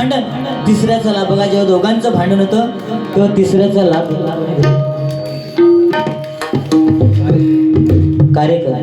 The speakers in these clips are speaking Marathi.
भांडण. तिसऱ्याचा लाभ बघा जेव्हा दोघांचं भांडण होतं तेव्हा तिसऱ्याचा लाभ कार्यक्रम.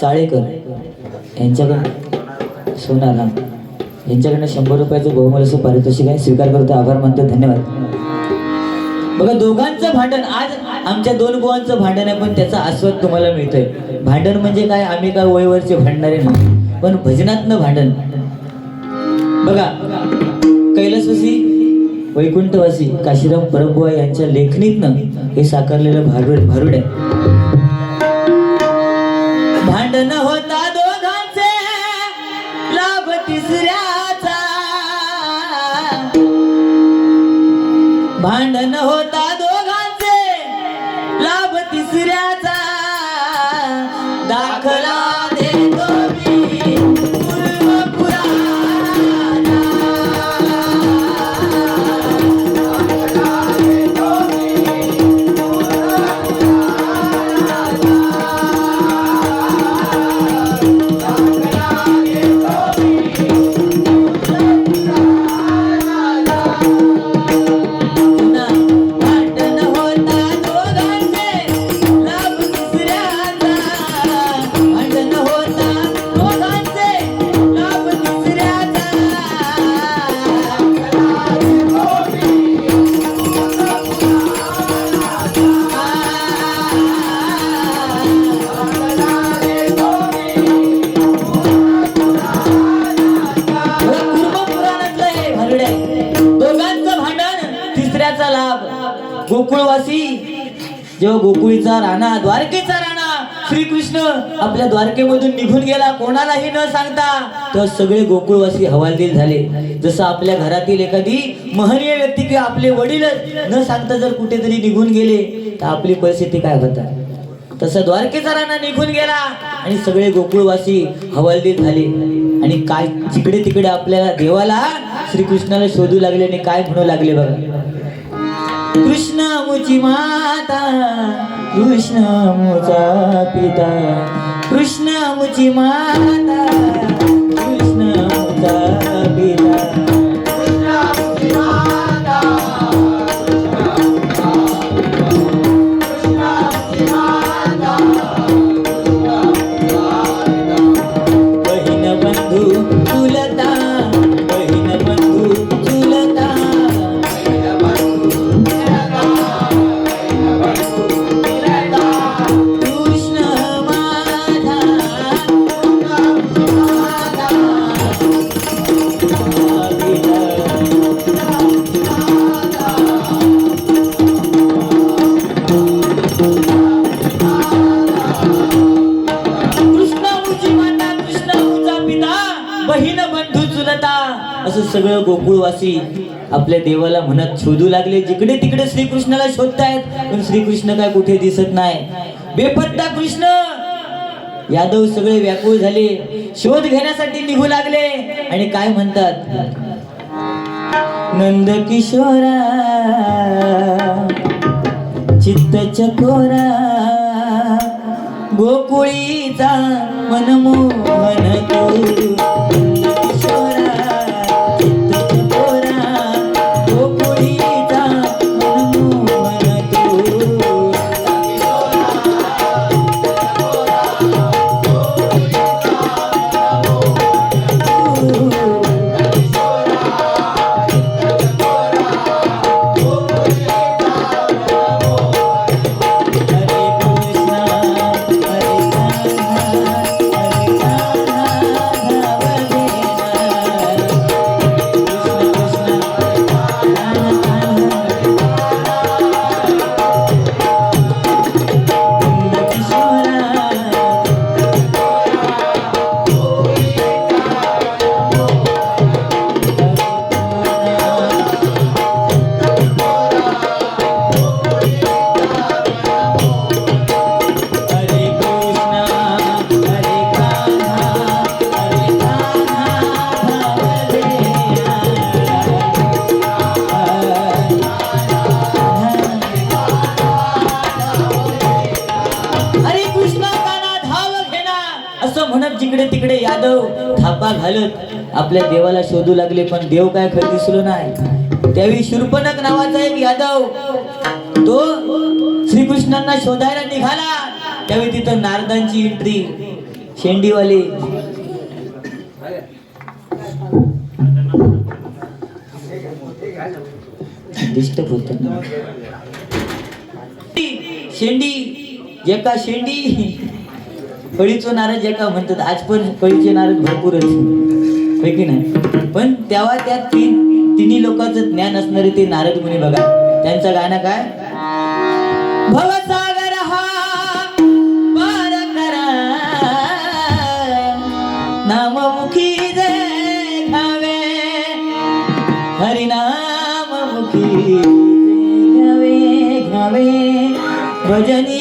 चाळेकर यांच्याकडं सोनाला यांच्याकडनं शंभर रुपयाचं बहुमल असं पारितोषिक आहे. स्वीकार करतो. आभार मानतो. धन्यवाद. बघा दोघांचं भांडण आज आमच्या दोन बुवांचं भांडण आहे पण त्याचा आस्वाद तुम्हाला मिळतोय. भांडण म्हणजे काय? आम्ही काय वयवरचे भांडणारे नाही पण भजनातनं भांडण. बघा कैलासवासी वैकुंठवासी काशीराम परबुवा यांच्या लेखणीतनं हे साकारलेलं भारुड भारुड आहे. भांडण होता दोघांचे लाभ तिसऱ्याचा. भांडण होता রাখলাম निघून गेला कोणालाही न सांगता. तर सगळे गोकुळवासी हवालदिल झाले. जसं आपल्या घरातील एखादी महनीय व्यक्ती किंवा आपले वडीलच न सांगता जर कुठेतरी निघून गेले तर आपली परिस्थिती काय होतात तसं द्वारकेचा राणा निघून गेला आणि सगळे गोकुळवासी हवालदिल झाले. आणि काय जिकडे तिकडे आपल्याला देवाला श्रीकृष्णाला शोधू लागले आणि काय म्हणू लागले बघा. कृष्ण मुची माता कृष्ण मुचा पिता. कृष्ण मुची माता। गोकुळवासी आपल्या देवाला म्हणत शोधू लागले जिकडे तिकडे श्रीकृष्णाला शोधतायत पण श्रीकृष्ण काय कुठे दिसत नाही. बेपत्ता कृष्ण! यादव सगळे व्याकुळ झाले शोध घेण्यासाठी निघू लागले आणि काय म्हणतात? नंद किशोरा चित्त चकोरा गोकुळीचा मनमोहन तू घालत आपल्या देवाला शोधू लागले पण देव काय खरं दिसलो नाही. त्यावेळी शूर्पणक नावाचा एक यादव तो श्रीकृष्णांना शोधायला निघाला. त्यावेळी तिथं नारदांची एंट्री शेंडीवाले. डिस्टर्ब होत शेंडी एका शेंडी कळीचो नारद एका म्हणतात आज पण कळीचे नारद भरपूरच होय की नाही? पण तेव्हा त्या तीन तिन्ही लोकांचं ज्ञान असणारे ते नारद मुनी बघा. त्यांचं गाणं काय? भवसागर हा नाममुखी जे घावे घ्यावे घ्यावे. भजनी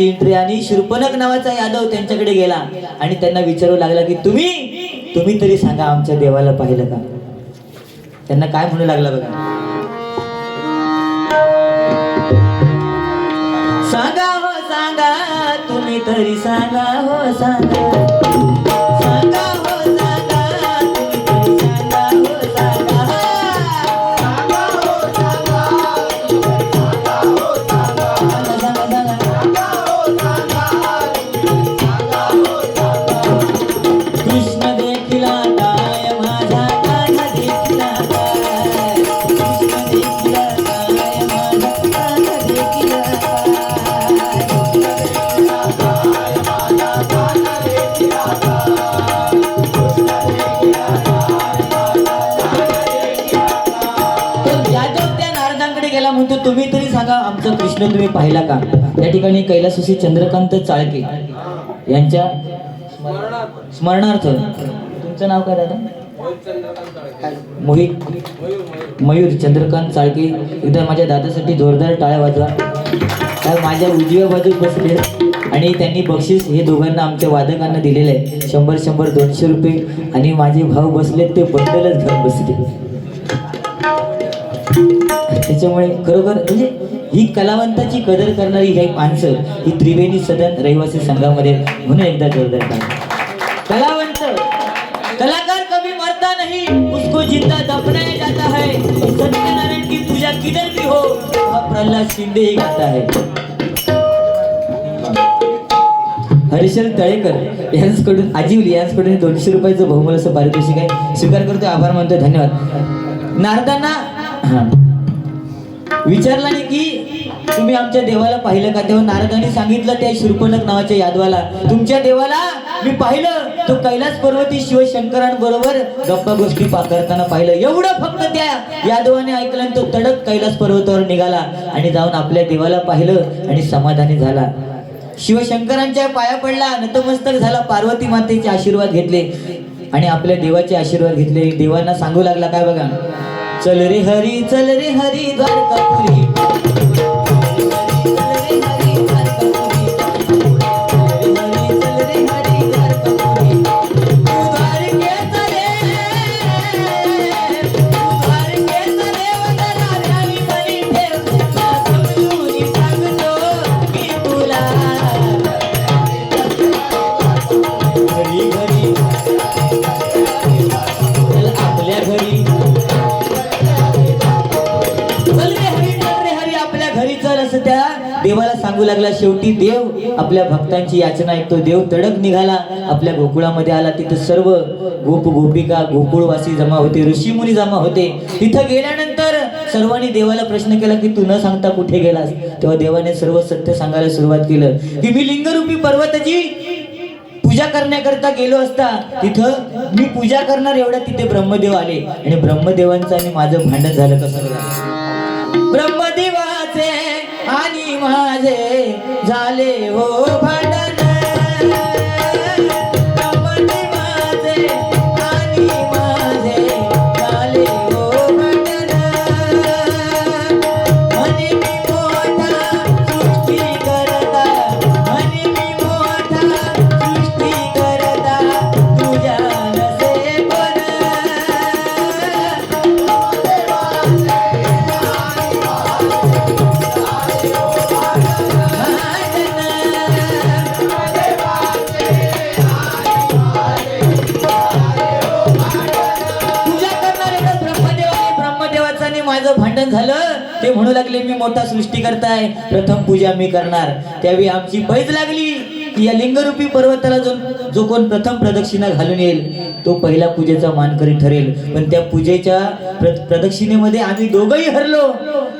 त्याची एंट्री आणि शूर्पणक नावाचा यादव त्यांच्याकडे गेला. आणि त्यांना विचारू लागला की तुम्ही तुम्ही तरी सांगा आमच्या देवाला पाहिलं का? त्यांना काय म्हणू लागला बघा. सांगा हो सांगा तुम्ही तरी सांगा हो सांगा सांगा. तुम्ही पाहिला का? या ठिकाणी कैलासवासी चंद्रकांत चाळके यांच्या स्मरणार्थ. तुमचं नाव काय दादा? मोहित. मयूर चंद्रकांत चाळके. एकदा माझ्या दादासाठी जोरदार टाळ्या वाजवा. काय माझ्या उजव्या बाजूत बसले आणि त्यांनी बक्षीस हे दोघांना आमच्या वादकांना दिलेलं आहे. शंभर शंभर दोनशे रुपये. आणि माझे भाऊ बसले ते बंडलच घेऊन बसले. त्याच्यामुळे खरोखर म्हणजे ही कलावंताची कदर करणारी ही माणसं ही त्रिवेणी सदन रहिवासी संघामध्ये म्हणून एकदा जोरदार. कलावंत कलाकार कभी मरता नहीं उसको जिंदा दफनाया जाता है सत्यनारायण की पूजा किधर भी हो प्रहलाद शिंदे ही गाता है हरिशर तळेकर यांच्याकडून आजीवली यांच्याकडून दोनशे रुपयाचं बहुमूल असं पारितोषिक आहे स्वीकार करतोय आभार मानतोय धन्यवाद नारदांना हा. विचारला नाही की तुम्ही आमच्या देवाला पाहिलं का? तेव्हा नारदांनी सांगितलं त्या शूर्पणक नावाच्या यादवाला तुमच्या देवाला मी पाहिलं. तो कैलास पर्वती शिवशंकरांबरोबर गप्पा गोष्टी करताना पाहिलं. एवढं फक्त त्या यादवाने ऐकलं आणि तो तडक कैलास पर्वतावर निघाला आणि जाऊन आपल्या देवाला पाहिलं आणि समाधानी झाला. शिवशंकरांच्या पाया पडला नतमस्तक झाला पार्वती मातेचे आशीर्वाद घेतले आणि आपल्या देवाचे आशीर्वाद घेतले. देवांना सांगू लागला काय बघा? चल रे हरी चल रे हरी द्वारकापुरी शेवटी देव आपल्या भक्तांची याचना ऐकतो देव तडक निघाला आपल्या गोकुळामध्ये आला. तिथं सर्व गोप गोपिका गोकुळवासी जमा होते ऋषीमुनी जमा होते. तिथं गेल्यानंतर सर्वांनी देवाला प्रश्न केला की तू न सांगता कुठे गेलास? तेव्हा देवाने सर्व सत्य सांगायला सुरुवात केलं. की मी लिंगरूपी पर्वताची पूजा करण्याकरता गेलो असता तिथं मी पूजा करणार एवढ्या तिथे ब्रह्मदेव आले. आणि ब्रह्मदेवांचं आणि माझं भांडण झालं कसं? ब्रह्मदेवाचे आणि माझे झाले हो भांड झालं ते म्हणू लागले मी मोठा सृष्टी करताय प्रथम पूजा मी करणार. त्यावेळी आमची बैज लागली की या लिंगरूपी पर्वताला जो जो कोण प्रथम प्रदक्षिणा घालून येईल तो पहिला पूजेचा मानकरी ठरेल. पण त्या पूजेच्या प्र- प्रदक्षिणेमध्ये आम्ही दोघंही हरलो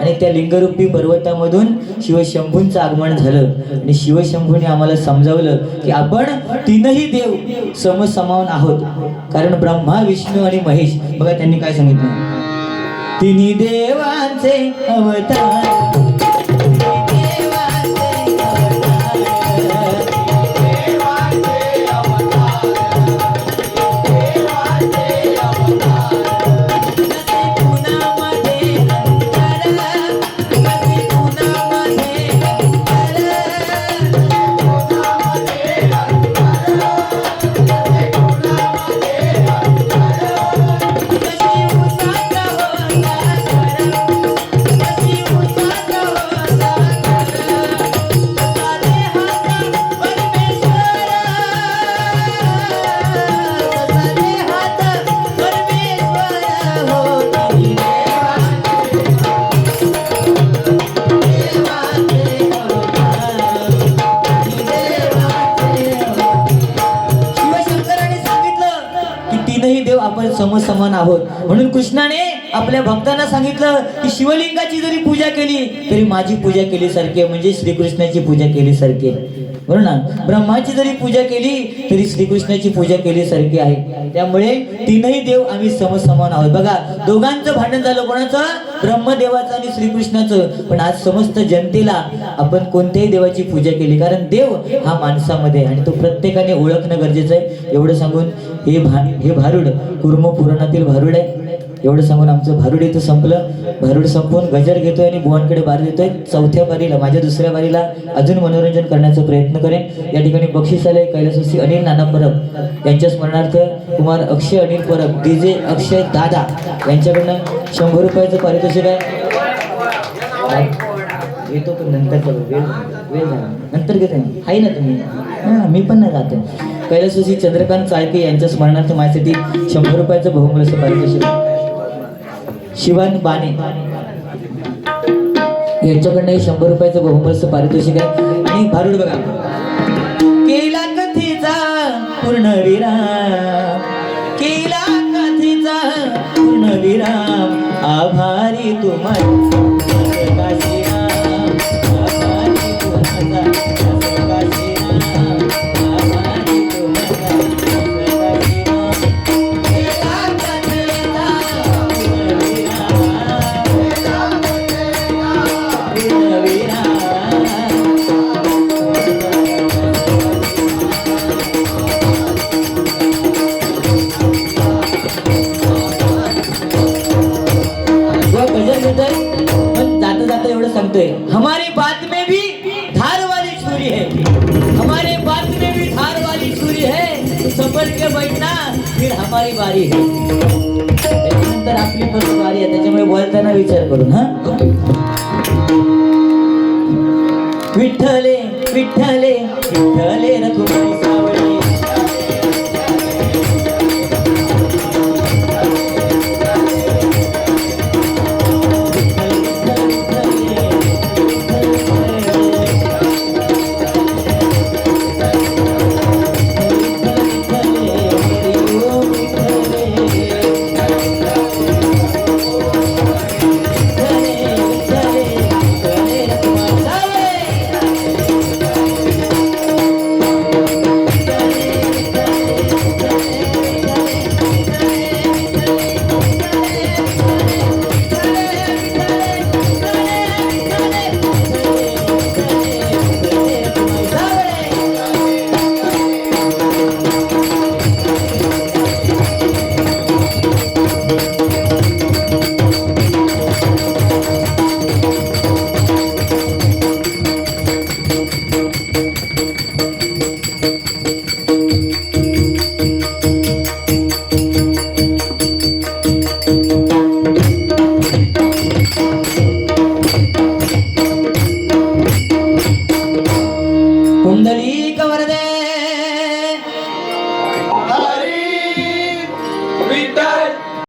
आणि त्या लिंगरूपी पर्वतामधून शिवशंभूंचं आगमन झालं. आणि शिवशंभूने आम्हाला समजावलं की आपण तीनही देव समसमावून आहोत. कारण ब्रह्मा विष्णू आणि महेश. बघा त्यांनी काय सांगितलं. तिन्ही देवांचे अवतार. तीनही देव आपण समसमान आहोत. म्हणून कृष्णाने आपल्या भक्तांना सांगितलं की शिवलिंगाची जरी पूजा केली तरी माझी पूजा केली सारखी म्हणजे श्रीकृष्णाची पूजा केली सारखी बरोबर ना ब्रह्माची जरी पूजा केली तरी श्रीकृष्णाची पूजा केली सारखी आहे. त्यामुळे तीनही देव आम्ही समसमान आहोत. बघा दोघांचं भांडण झालं कोणाचं? ब्रह्मदेवाचं आणि श्रीकृष्णाचं. पण आज समस्त जनतेला आपण कोणत्याही देवाची पूजा केली कारण देव हा माणसामध्ये आहे आणि तो प्रत्येकाने ओळखणं गरजेचं आहे. एवढं सांगून हे भा हे भारूड कुर्म पुराणातील भारूड आहे. एवढं सांगून आमचं भारूड इथं संपलं. भारूड संपवून गजर घेतोय आणि बुवांकडे बार देतोय. चौथ्या बारीला माझ्या दुसऱ्या बारीला अजून मनोरंजन करण्याचा प्रयत्न करेन. या ठिकाणी बक्षीस आले कैलासवासी अनिल नाना परब. यांच्या स्मरणार्थ कुमार अक्षय अनिल परब डीजे अक्षय दादा यांच्याकडनं शंभर रुपयाचं पारितोषिक आहे. येतो पण नंतर करू. वेळ वेळ झाला. नंतर घेतो आहे ना तुम्ही? हां मी पण नाही राहतो कैलासवासी चंद्रकांत चाळके यांच्या स्मरणार्थ माझ्यासाठी शंभर रुपयाचं बहुमूल्य पारितोषिक आहे. शिवान बाने. यांच्याकडनं शंभर रुपयाचं बहुमूल्य पारितोषिक आहे. आणि भारूड बघा. केला कथेचा पूर्ण विराम. केला कथेचा पूर्ण विराम. आभारी तुम्हाला. आभारी तुम्हाला. हमारी त्याच्यानंतर आपली फर्स्ट वारी आहे त्याच्यामुळे बोलताना विचार करून हा? विठ्ठले विठ्ठले विठ्ठले रघुमाई